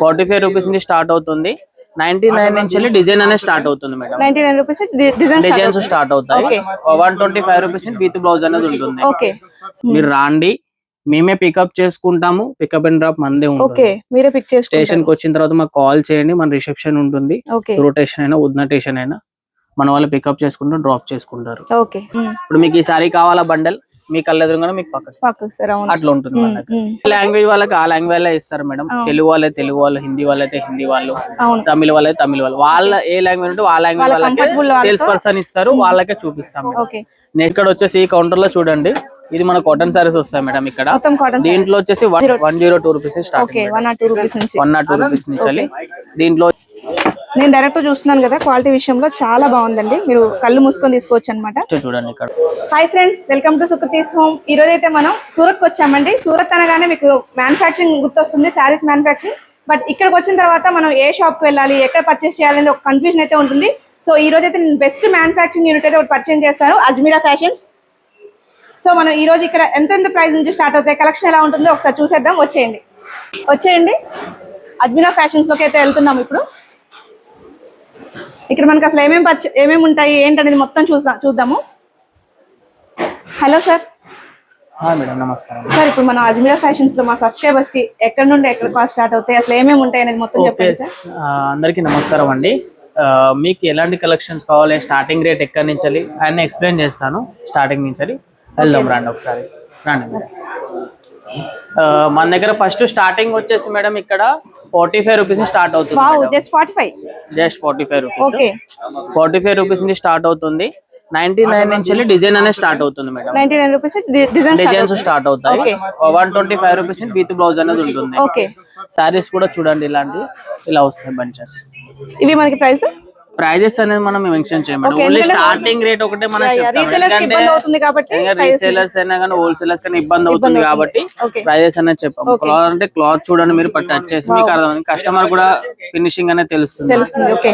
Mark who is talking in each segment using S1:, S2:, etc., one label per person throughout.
S1: Forty five rupees నుంచి start అవుతుంది. Ninety nine నుంచి వెళ్ళి డిజైన్ అనేది స్టార్ట్ అవుతుంది madam.
S2: Ninety nine rupees design
S1: designs start అవుతాయి. One twenty five rupees with blouse అనేది ఉంటుంది
S2: ఓకే.
S1: మీరు రాండి. మేమే పికప్ చేసుకుంటాము. పికప్ అండ్ డ్రాప్ మందే
S2: ఓకే.
S1: ఉంటుంది
S2: మీరే పిక్
S1: స్టేషన్
S2: చేసుకుంటారు
S1: కి వచ్చిన తర్వాత మాకు కాల్ చేయండి. మన రిసెప్షన్ ఉంటుంది. స్టేషన్ అయినా ఉద్నా స్టేషన్ అయినా మన వాళ్ళు పికప్ చేసుకుంటూ డ్రాప్ చేసుకుంటారు.
S2: ఓకే.
S1: ఇప్పుడు మీకు ఈ సారీ కావాలా బండల్ మీ కళ్ళ ఎదురుగానే మీకు పక్కన
S2: పక్కకు సార్ అవును.
S1: అట్లా ఉంటుంది మన దగ్గర.
S2: ఉమ్.
S1: లాంగ్వేజ్ వాళ్ళకి ఆ లాంగ్వేజ్లో ఇస్తారు మేడం. తెలుగు వాళ్ళే తెలుగు వాళ్ళు హిందీ వాళ్ళైతే హిందీ వాళ్ళు తమిళ వాళ్ళైతే తమిళ వాళ్ళు. వాళ్ళ ఏ లాంగ్వేజ్ ఉంటే ఆ లాంగ్వేజ్ వాళ్ళకే సేల్స్ పర్సన్ ఇస్తారు వాళ్ళకే చూపిస్తాం ఇక్కడ వచ్చేసి ఈ కౌంటర్లో చూడండి. ఇది మన కాటన్ సారీస్ వస్తాయి మేడం ఇక్కడ. దీంట్లో వచ్చేసి one zero two rupees start
S2: one or two rupees నుంచి.
S1: వన్ నాట్ టూ రూపీస్ నుంచి వెళ్ళి దీంట్లో
S2: నేను డైరెక్ట్ చూస్తున్నాను కదా క్వాలిటీ విషయంలో చాలా బాగుందండి. మీరు కళ్ళు మూసుకొని తీసుకోవచ్చు అనమాట
S1: చూడండి ఇక్కడ.
S2: Hi friends welcome to Sukriti's home ఈ రోజు అయితే మనం సూరత్కి వచ్చామండి. సూరత్ అనగానే మీకు మ్యానుఫ్యాక్చరింగ్ గుర్తొస్తుంది శారీస్ మ్యానుఫ్యాక్చరింగ్ బట్ ఇక్కడికి వచ్చిన తర్వాత మనం ఏ షాప్కి వెళ్ళాలి ఎక్కడ పర్చేస్ చేయాలని ఒక కన్ఫ్యూజన్ అయితే ఉంటుంది. సో ఈ రోజు అయితే నేను బెస్ట్ మ్యానుఫ్యాక్చరింగ్ యూనిట్ అయితే ఒకటి పర్చేస్ చేస్తాను అజ్మీరా ఫ్యాషన్స్ సో మనం ఈ రోజు ఇక్కడ ఎంత ఎంత ప్రైస్ నుంచి స్టార్ట్ అవుతాయి కలెక్షన్ ఎలా ఉంటుందో ఒకసారి చూసేద్దాం వచ్చేయండి. వచ్చేయండి. అజ్మీరా ఫ్యాషన్స్లోకి అయితే వెళ్తున్నాం ఇప్పుడు. ఇక్కడ మనకి అసలు ఏమేమి పర్చే ఏమేమి ఉంటాయి ఏంటనేది మొత్తం చూద్దాం చూద్దాము. Hello sir.
S1: మేడం నమస్కారం.
S2: సార్ ఇప్పుడు మనం అజ్మీరా ఫ్యాషన్స్లో మా సబ్స్క్రైబర్స్కి ఎక్కడ నుండి ఎక్కడ కాస్ట్ స్టార్ట్ అవుతాయి అసలు ఏమేమి ఉంటాయి అనేది మొత్తం చెప్పండి సార్.
S1: అందరికీ నమస్కారం అండి. మీకు ఎలాంటి కలెక్షన్స్ కావాలి స్టార్టింగ్ రేట్ ఎక్కడి నుంచి అన్ని ఎక్స్ప్లెయిన్ చేస్తాను స్టార్టింగ్ నుంచి వెళ్దాం రండి ఒకసారి. రండి మన దగ్గర ఫస్ట్ స్టార్టింగ్ వచ్చేసి మేడం ఇక్కడ ఫార్టీ ఫైవ్ రూపీస్ స్టార్ట్ అవుతుంది
S2: just forty five
S1: just forty five rupees
S2: okay
S1: forty five rupees నుంచి స్టార్ట్ అవుతుంది. నైన్టీ నైన్ నుంచి డిజైన్ అనేది స్టార్ట్ అవుతుంది madam
S2: ninety nine rupees design
S1: designs start అవుతాయి. One twenty five rupees with blouse అనేది ఉంటుంది.
S2: Okay
S1: saris కూడా చూడండి ఇలాంటి ఇలా వస్తాయి బంచెస్
S2: ఇవి మనకి ప్రైస్
S1: ప్రైజెస్ అనేది మనం మెన్షన్ చేయమండి. ఓన్లీ స్టార్టింగ్ రేట్ ఒకటే మనం
S2: రీసెలర్స్
S1: అయినా కానీ హోల్సేలర్స్ కానీ ఇబ్బంది అవుతుంది కాబట్టి. ప్రైజెస్ అనేది చెప్పాము. క్లాత్ అంటే క్లాత్ చూడండి మీరు టచ్ చేసి మీకు అర్థం కస్టమర్ కూడా ఫినిషింగ్ అనేది తెలుస్తుంది.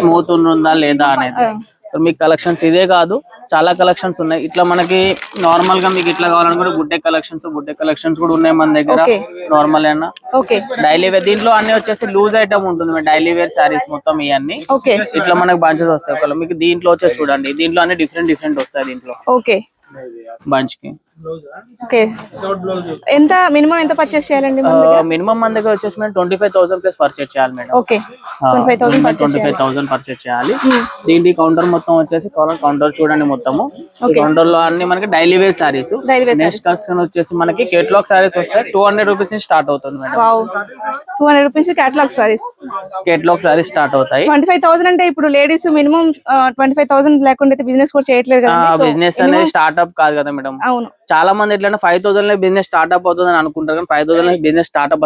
S1: స్మూత్ ఉందా లేదా అనేది. సో మీకు కలెక్షన్స్ ఇదే కాదు చాలా కలెక్షన్స్ ఉన్నాయి. ఇట్లా మనకి నార్మల్గా మీకు ఇట్లా కావాలని కూడా గుడ్డే కలెక్షన్స్ గుడ్డే కలెక్షన్స్ కూడా ఉన్నాయి మన దగ్గర. నార్మల్
S2: ఓకే
S1: డైలీ వేర్ దీంట్లో అన్ని వచ్చేసి లూజ్ ఐటమ్ ఉంటుంది డైలీ వేర్ శారీస్ మొత్తం ఇవన్నీ. ఇట్లా మనకి బంచెస్ వస్తాయి ఒకవేళ. మీకు దీంట్లో వచ్చేసి చూడండి దీంట్లో అన్ని డిఫరెంట్ డిఫరెంట్ వస్తాయి దీంట్లో.
S2: ఓకే
S1: బంచ్కి
S2: ఓకే. ఎంత మినిమం ఎంత పర్చేస్ చేయాలండి
S1: మినిమం మన దగ్గర వచ్చేసి మేము twenty five thousand plus purchase చేయాలి madam.
S2: Okay. Twenty five thousand purchase
S1: చేయాలి. దీంట్లో కౌంటర్ మొత్తం వచ్చేసి కౌంటర్ చూడండి మొత్తము. కౌంటర్లో అన్ని మనకి daily wear
S2: wear
S1: next collection వచ్చేసి మనకి కేటలాగ్ శారీస్ వస్తాయి. టూ హండ్రెడ్ రూపీస్ నుంచి స్టార్ట్ అవుతుంది madam.
S2: Two hundred rupees catalogue saris
S1: catalogue saris start అవుతాయి.
S2: ట్వంటీ ఫైవ్ థౌసండ్ అంటే ఇప్పుడు ladies minimum twenty five thousand లేకుండా బిజినెస్ కూడా చేయట్లేదు కదా
S1: బిజినెస్ అనేది స్టార్ట్అప్ కాదు కదా మేడం?
S2: అవును.
S1: చాలా మంది ఎట్లా ఫైవ్ థౌసండ్లో బిజినెస్ స్టార్ట్అప్ అవుతుంది అని అనుకుంటారు కానీ ఫైవ్ థౌసండ్లో బిజినెస్ స్టార్ట్అప్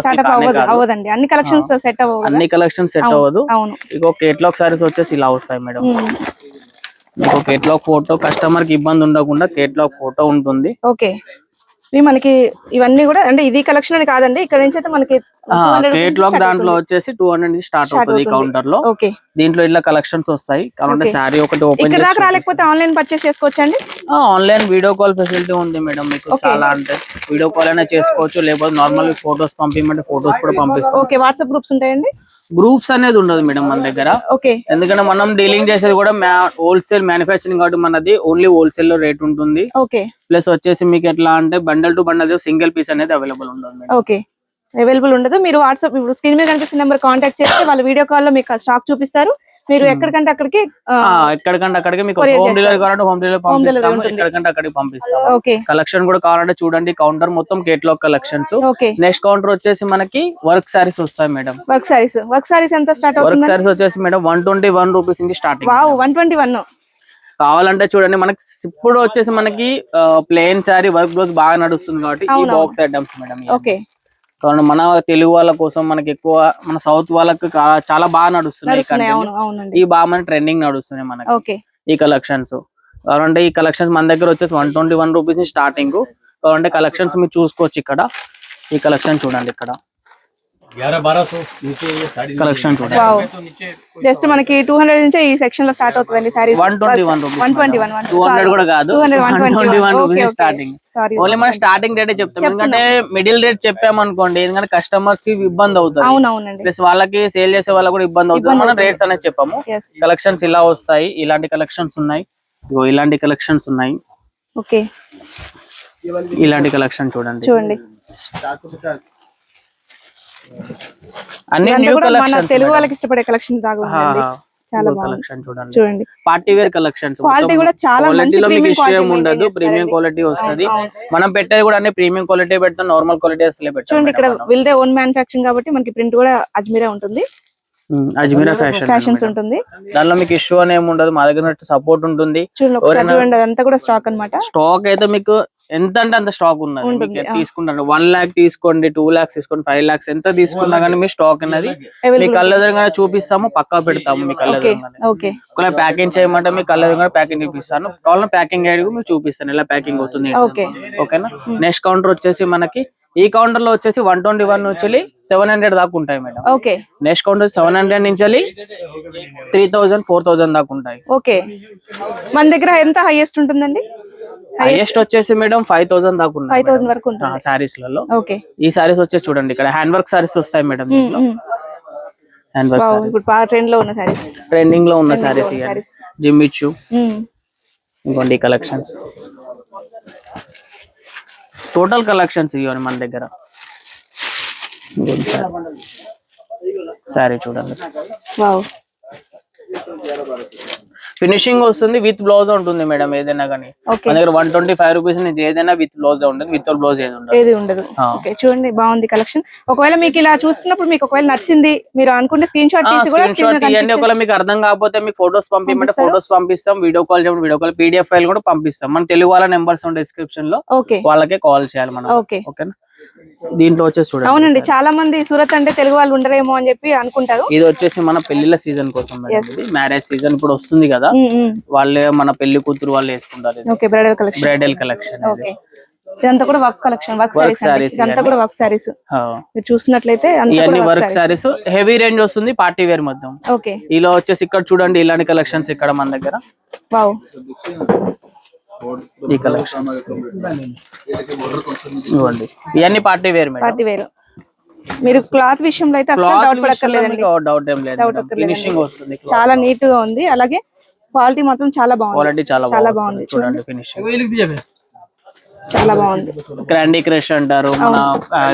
S1: కాదు.
S2: అవ్వదండి. అన్ని కలెక్షన్స్ సెట్ అవ్వదు? కదా.
S1: అన్ని కలెక్షన్ సెట్ అవ్వదు.
S2: అవును.
S1: ఇంకో కేటలాగ్ సారీస్ వచ్చేసి ఇలా వస్తాయి మేడం.
S2: ఉమ్.
S1: ఇంకో కేటలాగ్ ఫోటో కస్టమర్కి ఇబ్బంది ఉండకుండా కేటలాగ్ ఫోటో ఉంటుంది.
S2: ఓకే. ఇవి మనకి ఇవన్నీ కూడా అంటే ఇది కలెక్షన్ అని కాదండి. ఇక్కడ నుంచి అయితే మనకి 200 rupees
S1: కేటలాగ్
S2: start
S1: దాంట్లో వచ్చేసి టూ హండ్రెడ్ నుంచి స్టార్ట్ అవుతుంది. కౌంటర్లో.
S2: ఓకే
S1: దీంట్లో ఇట్లా కలెక్షన్స్ వస్తాయి. కావాలంటే శారీ ఒకటి ఓపెన్
S2: ఇక్కడ దాకా రాలేకపోతే ఆన్లైన్ పర్చేస్ చేసుకోవచ్చండి
S1: ఆన్లైన్ వీడియో కాల్ ఫెసిలిటీ ఉంది మేడం మీకు చాలా అంటే. వీడియో కాల్ అయినా చేసుకోవచ్చు లేకపోతే నార్మల్ ఫోటోస్ పంపించమంటే ఫోటోస్ కూడా పంపిస్తాం.
S2: ఓకే వాట్సాప్ గ్రూప్స్ ఉంటాయండి?
S1: గ్రూప్స్ అనేది ఉండదు మేడం మన దగ్గర.
S2: ఓకే.
S1: ఎందుకంటే మనం డీలింగ్ చేసేది కూడా హోల్సేల్ మ్యానుఫ్యాక్చరింగ్ కాబట్టి మనది ఓన్లీ హోల్సేల్లో రేట్ ఉంటుంది.
S2: ఓకే.
S1: ప్లస్ వచ్చేసి మీకు ఎట్లా అంటే bundle to bundle single piece అనేది అవైలబుల్ ఉండదు
S2: ఓకే. అవైలబుల్ ఉండదు. మీరు వాట్సాప్ ఇప్పుడు స్క్రీన్ మీద కనిపిస్తున్న నెంబర్ కాంటాక్ట్ చేస్తే వాళ్ళు వీడియో కాల్లో మీకు స్టాక్ చూపిస్తారు. మీరు ఎక్కడికంటే అక్కడికి
S1: ఎక్కడికంటే అక్కడికి మీకు హోమ్ డెలివరీ కావాలంటే హోమ్ డెలివరీ పంపిస్తాము
S2: ఉంటుంది.
S1: ఎక్కడికంటే అక్కడికి పంపిస్తాము.
S2: ఓకే.
S1: కలెక్షన్ కూడా కావాలంటే చూడండి కౌంటర్ మొత్తం catalogue collections
S2: okay.
S1: Next counter వచ్చేసి మనకి వర్క్ సారీస్ వస్తాయి madam.
S2: Work saris work saris ఎంత స్టార్ట్
S1: వర్క్
S2: అవుతుంది?
S1: సారీస్ వచ్చేసి madam one twenty one rupees నుంచి starting
S2: wow one twenty one
S1: కావాలంటే చూడండి మనకి ఇప్పుడు వచ్చేసి మనకి ప్లేన్ శారీ వర్క్ బ్లౌజ్ బాగా నడుస్తుంది కాబట్టి ఈ బాక్స్ ఐటమ్స్ మేడం.
S2: ఓకే.
S1: కావున మన తెలుగు వాళ్ళ కోసం మనకి ఎక్కువ మన సౌత్ వాళ్ళకి చాలా బాగా నడుస్తున్నాయి ఈ బాగా మన ట్రెండింగ్ నడుస్తున్నాయి మనకి. ఈ కలెక్షన్స్ కావాలంటే ఈ కలెక్షన్స్ మన దగ్గర వచ్చేసి one twenty one rupees starting కావాలంటే కలెక్షన్స్ మీరు చూసుకోవచ్చు ఇక్కడ. ఈ కలెక్షన్ చూడండి ఇక్కడ. కలెక్షన్
S2: జస్ట్ మనకి టూ హండ్రెడ్ నుంచే ఈ సెక్షన్లో స్టార్ట్ అవుతుందండి saris
S1: one twenty one rupees
S2: one twenty one
S1: two hundred కూడా కాదు.
S2: Two hundred one
S1: one twenty one
S2: okay
S1: rupees starting only మనం స్టార్టింగ్ రేటే చెప్తాం. ఎందుకంటే మిడిల్ రేట్ చెప్పామనుకోండి ఎందుకంటే కస్టమర్స్కి ఇబ్బంది అవుతుంది. ప్లస్ వాళ్ళకి సేల్ చేసే వాళ్ళకి కూడా ఇబ్బంది అవుతుంది. మనం రేట్స్ అనేది చెప్పాము. కలెక్షన్స్ ఇలా వస్తాయి. ఇలాంటి కలెక్షన్స్ ఉన్నాయి. ఇగో ఇలాంటి కలెక్షన్స్ ఉన్నాయి.
S2: ఓకే
S1: ఇలాంటి కలెక్షన్ చూడండి.
S2: చూడండి.
S1: అన్ని న్యూ కలెక్షన్స్
S2: తెలుగు వాళ్ళకి ఇష్టపడే కలెక్షన్ దాగా చాలా
S1: కలెక్షన్ చూడండి.
S2: చూడండి.
S1: పార్టీ వేర్ కలెక్షన్స్
S2: Quality కూడా చాలా మంచి
S1: క్వాలిటీలో మీకు ఇష్యూ ఉండదు. ప్రీమియం. క్వాలిటీ వస్తది. మనం పెట్టేది కూడా అన్ని ప్రీమియం క్వాలిటీ పెడతాం నార్మల్ క్వాలిటీ అసలే పెడతాం
S2: చూడండి ఇక్కడ విల్దే ఓన్ మ్యానుఫాక్చరింగ్ కాబట్టి మనకి ప్రింట్ కూడా అజ్మీరే ఉంటుంది.
S1: అజ్మీరా ఫ్యాషన్
S2: ఫ్యాషన్స్ ఉంటుంది.
S1: దానిలో మీకు ఇష్యూ అని ఏమి ఉండదు మా దగ్గర సపోర్ట్ ఉంటుంది.
S2: చూడండి ఒకసారి చూడండి అదంతా కూడా స్టాక్ అన్నమాట.
S1: స్టాక్ అయితే మీకు ఎంత అంటే అంత స్టాక్ ఉన్నది. తీసుకుంటారు. వన్ లాక్ తీసుకోండి టూ లాక్స్ తీసుకోండి ఫైవ్ లాక్స్ ఎంత తీసుకున్నా కానీ మీ స్టాక్ అనేది మీ
S2: అవైలబుల్
S1: కళ్ళ ఎదురుగానే చూపిస్తాము పక్కా పెడతాము మీ కళ్ళ
S2: ఓకే
S1: ఎదురుగానే
S2: ఓకే
S1: ఒకవేళ ప్యాకింగ్ చేయమంటే మీ కళ్ళ ఎదురుగానే ప్యాకింగ్ చూపిస్తాను. కావాలంటే ప్యాకింగ్ ఐడి మీకు చూపిస్తాను ఎలా ప్యాకింగ్ అవుతుంది. ఓకేనా నెక్స్ట్ కౌంటర్ వచ్చేసి మనకి ఈ కౌంటర్లో వచ్చేసి వన్ ట్వంటీ వన్ నుంచి సెవెన్ హండ్రెడ్ దాకా ఉంటాయి madam.
S2: Okay.
S1: Next counter seven hundred నుంచి త్రీ థౌసండ్ ఫోర్ థౌసండ్ దాకా ఉంటాయి.
S2: ఓకే. మన దగ్గర ఎంత హైయెస్ట్ ఉంటుందండి?
S1: హైయెస్ట్ వచ్చేసి మేడం ఫైవ్ థౌసండ్ దాకా
S2: ఫైవ్ థౌసండ్ వరకు
S1: సారీస్లలో.
S2: ఓకే.
S1: ఈ సారీస్ వచ్చేసి చూడండి ఇక్కడ. హ్యాండ్ వర్క్ సారీస్ వస్తాయి మేడం దీంట్లో. హ్యాండ్ వర్క్ సారీస్
S2: ట్రెండ్లో ఉన్న సారీస్
S1: ట్రెండింగ్లో ఉన్న సారీస్
S2: sarees.
S1: జిమ్మిచ్చు ఇంకోండి కలెక్షన్స్ టోటల్ కలెక్షన్స్ ఇవ్వండి మన దగ్గర. సారీ చూడండి.
S2: వావ్
S1: ఫినిషింగ్ వస్తుంది విత్ బ్లౌజ్ ఉంటుంది మేడం ఏదైనా కానీ. మన దగ్గర వన్ ట్వంటీ ఫైవ్ రూపీస్ నుంచి ఏదైనా విత్ బ్లౌజ్ ఉంటుంది విత్ బ్లౌజ్ ఏది ఉండదు.
S2: ఏది ఉండదు.
S1: ఆ.
S2: ఓకే చూడండి బాగుంది కలెక్షన్ ఒకవేళ మీకు ఇలా చూస్తున్నప్పుడు మీకు ఒకవేళ నచ్చింది మీరు అనుకుంటే స్క్రీన్ షాట్
S1: స్క్రీన్ షాట్ ఇవ్వండి ఒకవేళ మీకు అర్థం కాకపోతే మీకు ఫోటోస్ పంపించమంటే ఫోటోస్ పంపిస్తాం వీడియో కాల్ చేయడం వీడియో కాల్ పీడిఎఫ్ ఫైల్ కూడా పంపిస్తాం. మన తెలుగు వాళ్ళ నెంబర్స్ ఉంటాయి
S2: డిస్క్రిప్షన్లో
S1: వాళ్ళకే కాల్ చేయాలి మనం.
S2: ఓకే
S1: ఓకేనా దీంట్లో వచ్చేసి చూడండి
S2: అవునండి చాలా మంది సూరత్ అంటే తెలుగు వాళ్ళు ఉండరేమో అని చెప్పి అనుకుంటారు.
S1: ఇది వచ్చేసి మన పెళ్ళిళ్ళ సీజన్ కోసం మ్యారేజ్ సీజన్ ఇప్పుడు వస్తుంది కదా. వాళ్ళే మన పెళ్ళి కూతురు వాళ్ళు వేసుకుంటారు
S2: బ్రైడల్ కలెక్షన్. ఇదంతా కూడా వర్క్ కలెక్షన్ వర్క్ సారీస్ ఇదంతా కూడా వర్క్ సారీస్. మీరు చూసినట్లయితే
S1: ఇవన్నీ వర్క్ సారీస్. హెవీ రేంజ్ వస్తుంది పార్టీ వేర్ మొత్తం.
S2: ఓకే.
S1: ఇలా వచ్చేసి ఇక్కడ చూడండి ఇలాంటి కలెక్షన్స్ ఇక్కడ మన దగ్గర.
S2: వావ్.
S1: ఈ కలెక్షన్స్ ఇవ్వండి. ఇవన్నీ పార్టీ వేర్
S2: పార్టీ వేరు. మీరు క్లాత్ విషయంలో అయితే అసలు డౌట్ పడక్కర్లేదండి.
S1: డౌట్ ఏం లేదు ఫినిషింగ్ వస్తుంది
S2: చాలా నీట్గా ఉంది. అలాగే క్వాలిటీ మాత్రం చాలా బాగుంది.
S1: క్వాలిటీ చాలా
S2: చాలా
S1: బాగుంది. చూడండి ఫినిషింగ్
S2: చాలా బాగుంది.
S1: గ్రాండీ క్రష్ అంటారు మన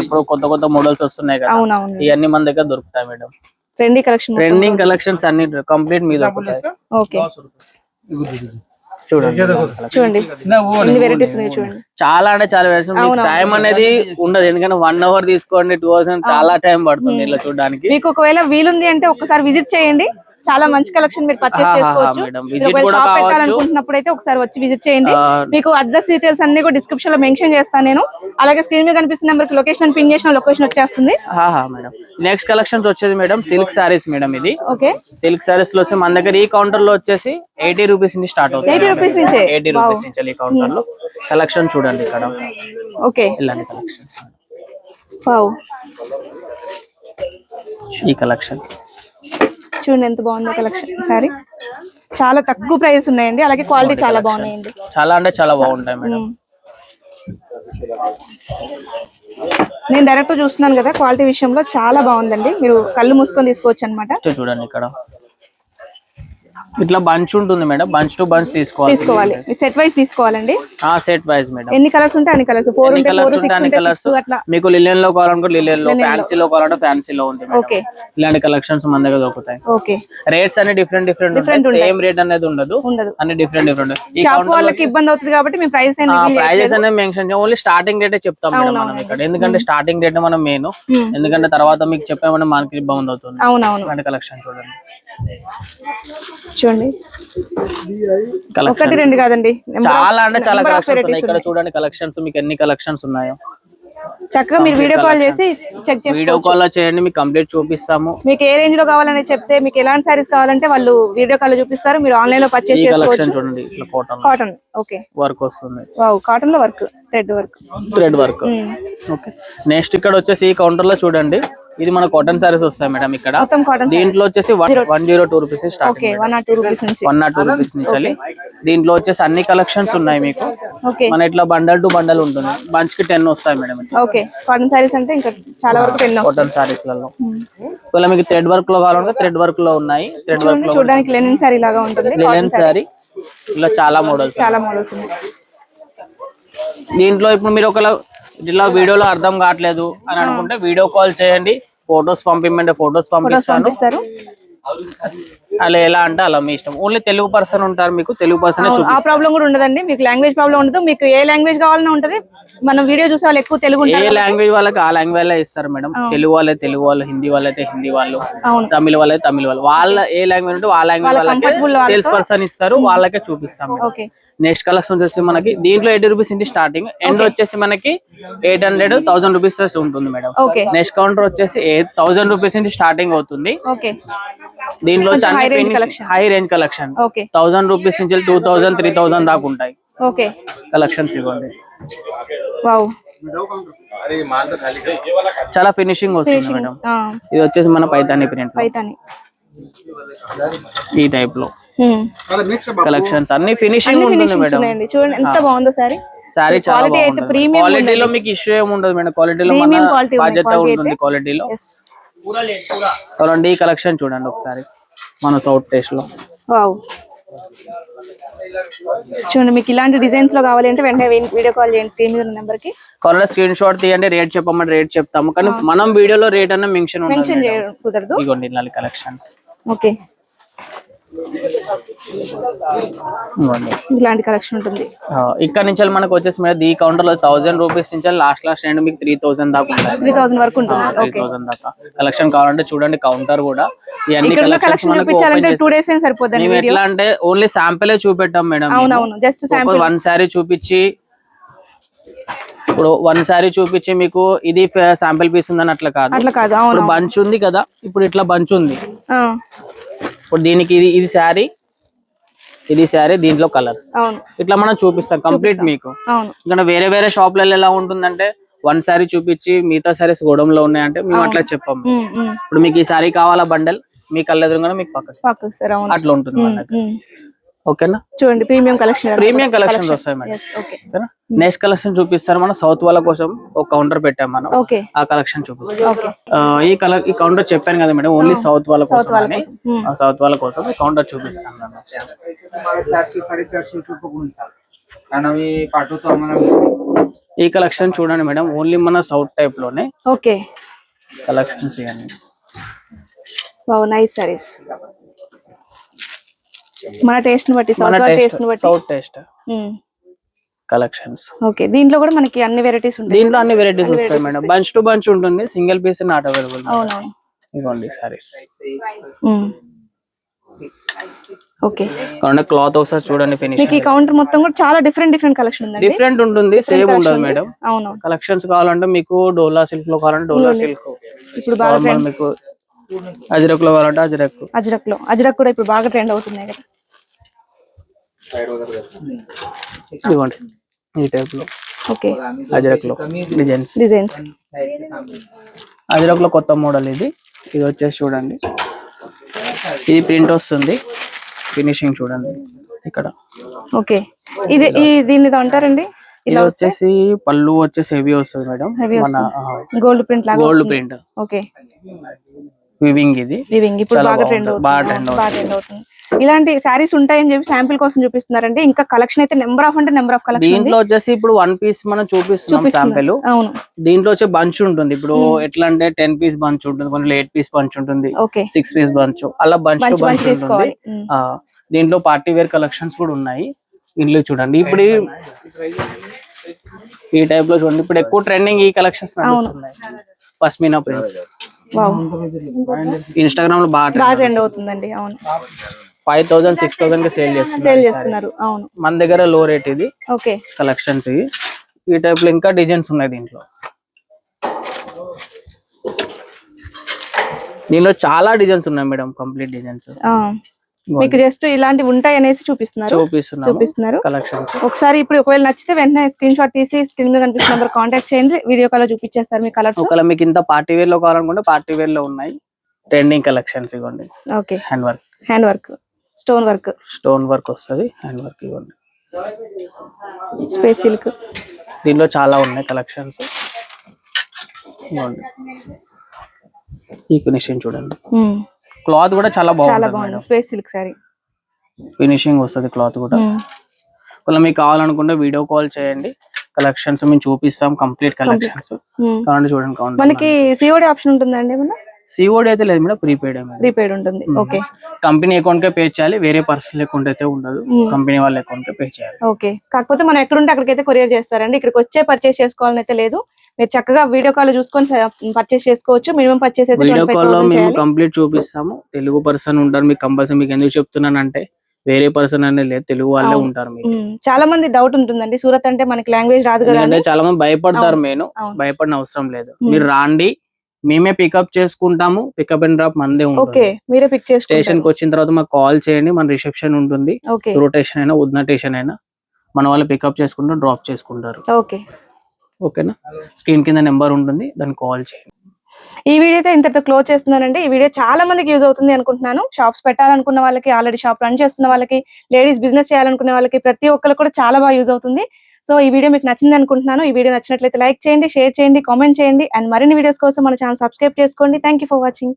S1: ఇప్పుడు కొత్త కొత్త మోడల్స్ వస్తున్నాయి కదా.
S2: అవునవును.
S1: ఇవన్నీ మన దగ్గర దొరుకుతాయి madam.
S2: Trendy collection
S1: trending collections అన్ని కంప్లీట్ మీద
S2: ఓకే.
S1: చూడండి.
S2: చూడండి. ఎన్ని వెరైటీస్ ఉన్నాయి చూడండి.
S1: చాలా అంటే చాలా వెరైటీస్ టైం అనేది ఉండదు. ఎందుకంటే వన్ అవర్ తీసుకోండి టూ అవర్స్ చాలా టైం పడుతుంది ఇలా చూడడానికి.
S2: మీకు ఒకవేళ వీలుంది అంటే ఒకసారి విజిట్ చేయండి. చాలా మంచి కలెక్షన్ మీరు పర్చేస్ చేసుకోవచ్చు. షాప్. పెట్టాలనుకుంటున్నప్పుడు అయితే ఒకసారి వచ్చి విజిట్ చేయండి. మీకు అడ్రస్ డీటెయిల్స్ అన్ని కూడా డిస్క్రిప్షన్లో మెన్షన్ చేస్తాను నేను. అలాగే స్క్రీన్ మీద కనిపిస్తున్న నెంబర్ లొకేషన్ పిన్ చేసిన లొకేషన్ వచ్చేస్తుంది.
S1: మేడం నెక్స్ట్ కలెక్షన్స్ వచ్చేది మేడం సిల్క్ సారీస్ మేడం ఇది.
S2: ఓకే
S1: సిల్క్ సారీస్లో వచ్చి మన దగ్గర ఈ కౌంటర్లో వచ్చేసి ఎయిటీ రూపీస్ నుంచి స్టార్ట్ అవుతుంది
S2: 80 rupees నుంచే?
S1: ఎయిటీ రూపీస్ నుంచి ఈ కౌంటర్లో. కలెక్షన్ చూడండి ఇక్కడ
S2: ఓకే
S1: ఇలాంటి కలెక్షన్స్ ఈ కలెక్షన్స్
S2: చూడండి ఎంత బాగుందో కలెక్షన్ సారీ. చాలా తక్కువ ప్రైస్ ఉన్నాయండి. అలాగే క్వాలిటీ చాలా బాగున్నాయండి.
S1: చాలా అంటే చాలా బాగుంటాయి మేడం.
S2: నేను డైరెక్ట్ చూస్తున్నాను కదా క్వాలిటీ విషయంలో చాలా బాగుందండి. మీరు కళ్ళు మూసుకొని తీసుకోవచ్చు అనమాట
S1: చూడండి ఇక్కడ. ఇట్లా బంచ్ ఉంటుంది మేడం. బంచ్ టు బంచ్ తీసుకోవాలి.
S2: తీసుకోవాలి. సెట్ వైజ్ తీసుకోవాలండి?
S1: ఆ సెట్ వైజ్ మేడం.
S2: ఎన్ని కలర్స్ ఉంటాయి? అన్ని కలర్స్ ఫోర్
S1: ఎన్ని
S2: ఉంటే
S1: కలర్స్
S2: ఫోర్
S1: ఉంటాయి
S2: సిక్స్
S1: అన్ని
S2: ఉంటే
S1: కలర్స్
S2: అట్లా.
S1: మీకు లిలియన్లో కావాలనుకో లిలియన్లో ఫ్యాన్సీలో కావాలంటే ఫ్యాన్సీలో ఉంది మేడం.
S2: ఓకే
S1: ఇలాంటి కలెక్షన్స్ మన దగ్గర దొరుకుతాయి.
S2: ఓకే
S1: రేట్స్ అన్ని డిఫరెంట్ డిఫరెంట్ ఉంటాయి. సేమ్ రేట్ అనేది ఉండదు.
S2: ఉండదు.
S1: అన్ని డిఫరెంట్ డిఫరెంట్
S2: షాప్ వాళ్ళకి ఇబ్బంది అవుతుంది కాబట్టి మేము ప్రైస్ అనేది reveal
S1: ప్రైజెస్ అనేది మెన్షన్ ఓన్లీ స్టార్టింగ్ రేటే చెప్తాం మేడం మనం ఇక్కడ. ఎందుకంటే స్టార్టింగ్ రేట్ మనం మెయిన్ ఎందుకంటే తర్వాత మీకు చెప్పామని మనకి ఇబ్బంది అవుతుంది.
S2: అవునవును.
S1: కలెక్షన్ చూడండి.
S2: చూడండి.
S1: కలెక్షన్
S2: ఒకటి రెండు కాదండి.
S1: చాలా అంటే చాలా కలెక్షన్స్ ఇక్కడ చూడండి కలెక్షన్స్ మీకు ఎన్ని కలెక్షన్స్ ఉన్నాయో.
S2: చక్కగా మీరు వీడియో కాల్ చేసి చెక్ చేసి
S1: వీడియో కాల్ చేయండి మీకు కంప్లీట్ చూపిస్తాము.
S2: మీకు ఏ రేంజ్లో కావాలని చెప్తే మీకు ఎలాంటి సారీస్ కావాలంటే వాళ్ళు వీడియో కాల్లో చూపిస్తారు. మీరు ఆన్లైన్లో పర్చేస్ చేసుకోవచ్చు.
S1: కలెక్షన్ చూడండి ఇట్లా కాటన్
S2: కాటన్ ఓకే
S1: వర్క్ వస్తుంది.
S2: వావ్ కాటన్లో work thread work
S1: thread work okay next ఇక్కడ వచ్చేసి ఈ కౌంటర్లో చూడండి. ఇది మన కాటన్ సారీస్ వస్తాయి మేడం ఇక్కడ. దీంట్లో వచ్చేసి one zero two rupees
S2: one
S1: naught two rupees నుంచి. దీంట్లో వచ్చేసి అన్ని కలెక్షన్స్ ఉన్నాయి మీకు. మన ఇట్లా బండల్ టు బండల్ ఉంటుంది. బంచ్కి టెన్ వస్తాయి మేడం
S2: కాటన్ సారీస్ అంటే ఇంకా చాలా వరకు టెన్
S1: కాటన్ సారీస్లలో. ఒకవేళ మీకు థ్రెడ్ వర్క్లో కావాలంటే థ్రెడ్ వర్క్లో ఉన్నాయి. థ్రెడ్ వర్క్లో
S2: చూడడానికి లెనిన్ సారీ లాగా ఉంటుంది.
S1: లిలెన్ సారీ ఇలా చాలా మోడల్స్
S2: చాలా మోడల్స్ ఉన్నాయి.
S1: దీంట్లో ఇప్పుడు మీరు ఒకవేళ ఇట్లా వీడియోలో అర్థం కావట్లేదు అని అనుకుంటే వీడియో కాల్ చేయండి ఫొటోస్ పంపిమంటే ఫొటోస్ పంపిస్తాను. అలా ఎలా అంటే అలా మీ ఇష్టం. ఓన్లీ తెలుగు పర్సన్ ఉంటారు మీకు తెలుగు పర్సన్
S2: ఆ ప్రాబ్లం కూడా ఉండదండి. మీకు లాంగ్వేజ్ ప్రాబ్లం ఉండదు. మీకు ఏ లాంగ్వేజ్ కావాలన్నా ఉంటది. మనం వీడియో చూసే వాళ్ళు ఎక్కువ తెలుగు
S1: ఏ లాంగ్వేజ్ వాళ్ళకి ఆ లాంగ్వేజ్లో ఇస్తారు మేడం. తెలుగు వాళ్ళే తెలుగు వాళ్ళు హిందీ వాళ్ళైతే హిందీ వాళ్ళు. తమిళ వాళ్ళైతే తమిళ వాళ్ళు. వాళ్ళ ఏ లాంగ్వేజ్ ఉంటే ఆ లాంగ్వేజ్ వాళ్ళకి సేల్స్ పర్సన్ ఇస్తారు వాళ్ళకే చూపిస్తాం నెక్స్ట్ కలెక్షన్ వచ్చేసి మనకి దీంట్లో ఎయిటీ రూపీస్ ఇంటి స్టార్టింగ్ ఎండ్ వచ్చేసి మనకి ఎయిట్ హండ్రెడ్ థౌసండ్ రూపీస్ ఉంటుంది మేడం. నెక్స్ట్ కౌంటర్ వచ్చేసి థౌసండ్ రూపీస్ నుంచి స్టార్టింగ్ అవుతుంది.
S2: Collection.
S1: High range collection thousand rupees నుంచి టూ థౌసండ్ త్రీ థౌసండ్ దాకా ఉంటాయి.
S2: ఓకే
S1: కలెక్షన్స్ ఇవ్వండి.
S2: వావ్
S1: చాలా ఫినిషింగ్ వస్తుంది మేడం. ఇది వచ్చేసి మన పైతాని ప్రింట్
S2: పైతాని
S1: ఈ టైప్లో.
S2: హ్మ్.
S1: కలెక్షన్స్ అన్ని ఫినిషింగ్ ఉంటుంది మేడం.
S2: చూడండి ఎంత బాగుందో సారీ.
S1: సారీ చాలా
S2: Quality అయితే
S1: క్వాలిటీలో మీకు ఇష్యూ ఏమి ఉండదు మేడం క్వాలిటీలో మన బాధ్యత ఉంటుంది. క్వాలిటీలో చూడండి ఈ కలెక్షన్ చూడండి ఒకసారి. మన సౌత్ టేస్ట్లో.
S2: వావ్. చూడండి మీకు ఇలాంటి డిజైన్స్లో కావాలి అంటే వెంటనే వీడియో కాల్ చేయండి స్క్రీన్ మీద ఉన్న నెంబర్కి
S1: కావాలంటే స్క్రీన్ షాట్ తీయండి రేట్ చెప్పమని రేట్ చెప్తాము. కానీ మనం వీడియోలో రేట్ అన్న మెన్షన్
S2: మెన్షన్ కుదరదు
S1: ఇదిగోండి ఇలాంటి కలెక్షన్స్
S2: ఓకే. ఇలాంటి కలెక్షన్ ఉంటుంది.
S1: ఇక్కడ నుంచి మనకు వచ్చేసి మేడం ఈ కౌంటర్లో థౌసండ్ రూపీస్ నుంచి లాస్ట్ లాస్ట్ ఎండ్ మీకు త్రీ థౌసండ్ దాకా ఉంటాయి
S2: త్రీ థౌసండ్ వరకు
S1: త్రీ థౌసండ్ దాకా. కలెక్షన్ కావాలంటే చూడండి కౌంటర్ కూడా.
S2: కలెక్షన్ చూపించాలంటే టూ డేస్
S1: ఎట్లా అంటే ఓన్లీ శాంపిలే చూపెట్టాం madam
S2: just sample
S1: one sari చూపించి ఇప్పుడు వన్ శారీ చూపించి మీకు ఇది శాంపిల్ పీస్ ఉందని అట్లా కాదు.
S2: అట్లా కాదు
S1: బంచ్ ఉంది కదా ఇప్పుడు ఇట్లా బంచ్ ఉంది. ఇప్పుడు దీనికి ఇది ఇది శారీ. ఇది శారీ దీంట్లో కలర్స్ ఇట్లా మనం చూపిస్తాం కంప్లీట్ మీకు. ఇక్కడ వేరే వేరే షాప్లలో ఎలా ఉంటుందంటే వన్ శారీ చూపించి మిగతా శారీస్ గోడంలో ఉన్నాయంటే మేము అట్లా చెప్పాము. ఇప్పుడు మీకు ఈ శారీ కావాలా బండల్ మీ కళ్ళ ఎదురుగానే మీకు
S2: అవును.
S1: అట్లా ఉంటుంది. ఓకేనా?
S2: చూడండి ప్రీమియం కలెక్షన్
S1: ప్రీమియం కలెక్షన్స్ వస్తాయి మేడం. నెక్స్ట్ కలెక్షన్ చూపిస్తారు మనం. సౌత్ వాళ్ళ కోసం ఒక కౌంటర్ పెట్టాం మనం. ఆ కలెక్షన్ చూపిస్తాం ఈ కలర్ ఈ కౌంటర్ చెప్పాను కదా మేడం ఓన్లీ సౌత్ వాళ్ళ కోసం సౌత్ వాళ్ళ కోసం ఈ కౌంటర్ చూపిస్తాను ఈ కలెక్షన్ చూడండి మేడం ఓన్లీ మన సౌత్ టైప్లోనే
S2: ఓకే
S1: కలెక్షన్స్ ఇవన్నీ.
S2: నైస్ మన టేస్ట్ని బట్టి సౌత్ టేస్ట్ని బట్టి?
S1: South taste. కలెక్షన్స్
S2: ఓకే దీంట్లో కూడా మనకి అన్ని వెరైటీస్ ఉంటాయి.
S1: దీంట్లో అన్ని వెరైటీస్ వస్తాయి మేడం బంచ్ టు బంచ్ ఉంటుంది సింగిల్ పీస్ నాట్ అవైలబుల్ ఇదిగోండి సారీస్
S2: ఉమ్. ఓకే
S1: కావాలంటే క్లాత్ ఒకసారి చూడండి ఫినిష్
S2: మీకు ఈ కౌంటర్ మొత్తం కూడా చాలా డిఫరెంట్ డిఫరెంట్ కలెక్షన్ ఉందండి.
S1: డిఫరెంట్ ఉంటుంది సేమ్ ఉండదు మేడం
S2: అవును.
S1: కలెక్షన్స్ కావాలంటే మీకు డోలా సిల్క్లో కావాలంటే డోలా సిల్క్
S2: ఇప్పుడు బాగా
S1: మీకు అజ్రక్లో కావాలంటే అజ్రక్.
S2: అజ్రక్లో అజ్రక్ కూడా ఇప్పుడు బాగా ట్రెండ్ అవుతున్నాయి కదా.
S1: ఇదిగోండి. ఈ టైప్లో.
S2: ఓకే.
S1: అజ్రక్లో డిజైన్స్.
S2: డిజైన్స్.
S1: అజ్రక్లో కొత్త మోడల్ ఇది. ఇది వచ్చేసి చూడండి. ఇది ప్రింట్ వస్తుంది. ఫినిషింగ్ చూడండి. ఇక్కడ.
S2: ఓకే. ఇది ఈ దీన్ని అంటారండి?
S1: ఇది వచ్చేసి పళ్ళు వచ్చేసి హెవీ వస్తుంది మేడం. మన
S2: గోల్డ్ ప్రింట్ లాగా
S1: గోల్డ్ ప్రింట్
S2: ఓకే.
S1: వివింగ్ ఇది.
S2: వివింగ్ ఇప్పుడు బాగా ట్రెండ్
S1: బాగా
S2: ట్రెండ్ అవుతుంది. ఇలాంటి శారీస్ ఉంటాయని చెప్పి శాంపిల్ కోసం చూపిస్తున్నారండి. ఇంకా కలెక్షన్ అయితే నెంబర్ ఆఫ్ అంటే నెంబర్ ఆఫ్ కలెక్షన్
S1: దీంట్లో వచ్చేసి ఇప్పుడు వన్ పీస్ మనం చూపిస్తున్నాం శాంపిల్.
S2: అవును.
S1: దీంట్లో వచ్చే బంచ్ ఉంటుంది. ఇప్పుడు ఎట్లా అంటే టెన్ పీస్ బంచ్ ఉంటుంది కొన్ని ఎయిట్ పీస్ బంచ్ ఉంటుంది.
S2: ఓకే.
S1: Six piece bunch. అలా బంచ్
S2: బంచ్
S1: ఉంటుంది. దీంట్లో పార్టీ వేర్ కలెక్షన్స్ కూడా ఉన్నాయి. ఇంట్లో చూడండి. ఇప్పుడు ఈ- టైప్లో చూడండి. ఇప్పుడు ఎక్కువ ట్రెండింగ్ ఈ కలెక్షన్స్ నడుస్తున్నాయి. పస్మినా ప్రింట్స్.
S2: వావ్.
S1: ఇన్స్టాగ్రామ్లో బాగా
S2: ట్రెండ్ అవుతుందండి. అవును.
S1: ఫైవ్ థౌసండ్ సిక్స్ థౌసండ్కి సేల్ చేస్తున్నారు
S2: సేల్ చేస్తున్నారు. అవును.
S1: మన దగ్గర లో రేట్ ఇది.
S2: ఓకే.
S1: కలెక్షన్స్ ఇవి. ఈ టైప్లో ఇంకా డిజైన్స్ ఉన్నాయి దీంట్లో. దీనిలో చాలా డిజైన్స్ ఉన్నాయి మేడం కంప్లీట్ డిజైన్స్
S2: మీకు జస్ట్ ఇలాంటివి ఉంటాయి అనేసి చూపిస్తున్నారు. చూపిస్తున్నారు.
S1: కలెక్షన్స్
S2: ఒకసారి ఇప్పుడు ఒకవేళ నచ్చితే వెంటనే స్క్రీన్ షాట్ తీసి స్క్రీన్ మీద కనిపిస్తున్న నెంబర్ కాంటాక్ట్ చేయండి. వీడియో కాల్ చూపించేస్తారు మీ కలర్స్
S1: ఒకవేళ మీకు ఇంత పార్టీ వేర్లో కావాలనుకుంటే పార్టీ వేర్లో ఉన్నాయి. ట్రెండింగ్ కలెక్షన్స్ ఇవ్వండి.
S2: Okay.
S1: Hand work
S2: hand work stone work.
S1: Stone work వస్తుంది హ్యాండ్ వర్క్ ఇవ్వండి.
S2: Space silk.
S1: దీనిలో చాలా ఉన్నాయి కలెక్షన్స్. ఈ ఫినిషింగ్ చూడండి. క్లాత్ కూడా చాలా
S2: బాగుంది. Space silk sari.
S1: ఫినిషింగ్ వస్తుంది క్లాత్ కూడా. ఒకవేళ మీకు కావాలనుకుంటే వీడియో కాల్ చేయండి. కలెక్షన్స్ మేము చూపిస్తాం కంప్లీట్ కలెక్షన్స్. కావాలంటే చూడండి.
S2: మనకి సిఓడి ఆప్షన్ ఉంటుందండి ఏమన్నా?
S1: సిఓడి అయితే లేదు మేడం ప్రీపెయిడ్
S2: ప్రీపెయిడ్ ఉంటుంది. ఓకే.
S1: కంపెనీ అకౌంట్ కే పే చేయాలి వేరే పర్సనల్ అకౌంట్ అయితే ఉండదు. కంపెనీ వాళ్ళ అకౌంట్ కే పే చేయాలి.
S2: ఓకే. కాకపోతే మనం ఎక్కడుంటే అక్కడికైతే కొరియర్ చేస్తారండి. ఇక్కడికి వచ్చే పర్చేస్ చేసుకోవాలని అయితే లేదు. మీరు చక్కగా వీడియో కాల్ చూసుకొని పర్చేస్ చేసుకోవచ్చు. మినిమం పర్చేస్ అయితే
S1: వీడియో
S2: 25,000
S1: కాల్లో మేము కంప్లీట్ చూపిస్తాము. తెలుగు పర్సన్ ఉంటారు మీకు కంపల్సరీ మీకు ఎందుకు చెప్తున్నానంటే వేరే పర్సన్ అనేది లేదు తెలుగు వాళ్ళే. ఉంటారు మీకు.
S2: చాలా మంది డౌట్ ఉంటుందండి. సూరత్ అంటే మనకి లాంగ్వేజ్ రాదు కదా అని.
S1: చాలా మంది భయపడతారు. నేను. భయపడిన అవసరం లేదు. మీరు రాండి మేమే పికప్ చేసుకుంటాము. పికప్ అండ్ డ్రాప్ మందే
S2: ఓకే
S1: ఉంటుంది
S2: మీరే పిక్
S1: స్టేషన్
S2: చేసుకుంటారు
S1: కి వచ్చిన తర్వాత మాకు కాల్ చేయండి. మన రిసెప్షన్ ఉంటుంది. సురో స్టేషన్ అయినా ఉద్నా స్టేషన్ అయినా మన వాళ్ళు పికప్ చేసుకుంటారు డ్రాప్ చేసుకుంటారు.
S2: ఓకే.
S1: ఓకేనా? స్క్రీన్ కింద నెంబర్ ఉంటుంది. దాన్ని కాల్ చేయండి.
S2: ఈ వీడియో అయితే ఇంతటితో క్లోజ్ చేస్తున్నానండి. ఈ వీడియో చాలా మందికి యూజ్ అవుతుంది అనుకుంటున్నాను. షాప్స్ పెట్టాలనుకున్న వాళ్ళకి ఆల్రెడీ షాప్ రన్ చేస్తున్న వాళ్ళకి లేడీస్ బిజినెస్ చేయాలనుకునే వాళ్ళకి ప్రతి ఒక్కరికి కూడా చాలా బాగా యూజ్ అవుతుంది. సో ఈ వీడియో మీకు నచ్చింది అనుకుంటున్నాను. ఈ వీడియో నచ్చినట్లయితే లైక్ చేయండి షేర్ చేయండి కామెంట్ చేయండి అండ్ మరిన్ని వీడియోస్ కోసం మన ఛానల్ సబ్స్క్రైబ్ చేసుకోండి. Thank for watching